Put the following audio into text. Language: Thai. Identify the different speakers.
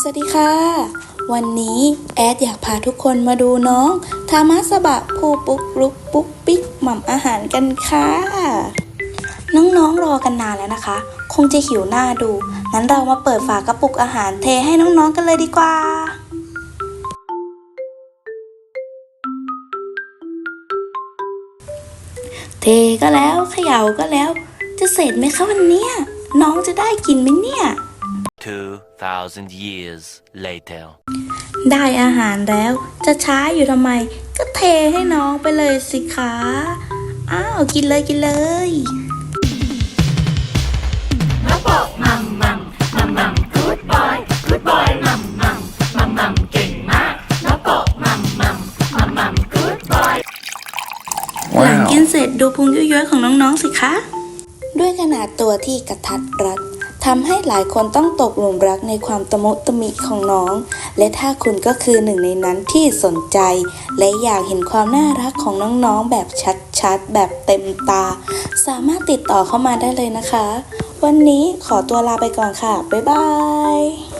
Speaker 1: สวัสดีค่ะ วันนี้แอดอยากพาทุกคนมาดูน้องทามาสบะผู้ปุ๊กลุกปุ๊กปิ๊กหม่ำอาหารกันค่ะ น้องๆรอกันนานแล้วนะคะ คงจะหิวหน้าดู งั้นเรามาเปิดฝากระปุกอาหารเทให้น้องๆกันเลยดีกว่าเทก็แล้วเขย่าก็แล้ว จะเสร็จไหมคะวันนี้น้องจะได้กินไหมเนี่ย
Speaker 2: 2,000 years later.
Speaker 1: ได้อาหารแล้ว จะช้าอยู่ทำไม ก็เทให้น้องไปเลยสิคะ อ้าว กินเลยกินเลยหลังกินเสร็จดูพุงย้อยๆของน้องๆสิคะ ด้วยขนาดตัวที่กระทัดรัด ทำให้หลายคนต้องตกหลุมรักในความตะมุตะมิของน้อง และถ้าคุณก็คือหนึ่งในนั้นที่สนใจ และอยากเห็นความน่ารักของน้องๆ แบบชัดๆ แบบเต็มตา สามารถติดต่อเข้ามาได้เลยนะคะ วันนี้ขอตัวลาไปก่อนค่ะ บ๊ายบาย